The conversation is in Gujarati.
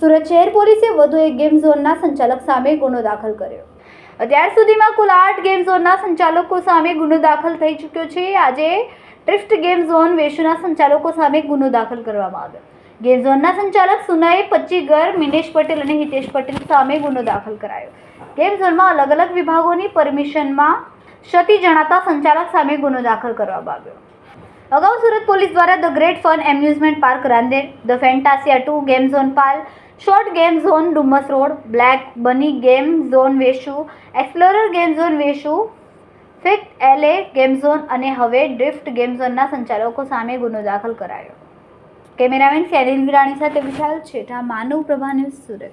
સુરત શહેર પોલીસે વધુ એક ગેમ ઝોનના સંચાલક સામે ગુનો દાખલ કર્યો. અત્યાર સુધીમાં કુલ આઠ ગેમ ઝોનના સંચાલકો સામે ગુનો દાખલ થઈ ચૂક્યો છે. આજે ટ્રિફ્ટ ગેમ ઝોન વેશુના સંચાલકો સામે ગુનો દાખલ કરવામાં આવ્યો. ગેમ ઝોનના સંચાલક સુનાએ પચ્ચીગર, મિનેશ પટેલ અને હિતેશ પટેલ સામે ગુનો દાખલ કરાયો. ગેમ ઝોનમાં અલગ અલગ વિભાગોની પરમિશનમાં ક્ષતિ જણાતા સંચાલક સામે ગુનો દાખલ કરવામાં આવ્યો. અગાઉ સુરત પોલીસ દ્વારા the great fun amusement park Rander the Fantasia two game zone Pal, short game zone Dumas road, black bunny game zone Vesu, explorer game zone Vesu, ફિક્ટ એલે ગેમ ઝોન અને હવે ડ્રિફ્ટ ગેમ ઝોનના સંચાલકો સામે ગુનો દાખલ કરાયો. કેમેરામેન સેનિલ વિરાણી સાથે વિશાલ છેઠા, માનવ પ્રભા ન્યૂઝ સુરત.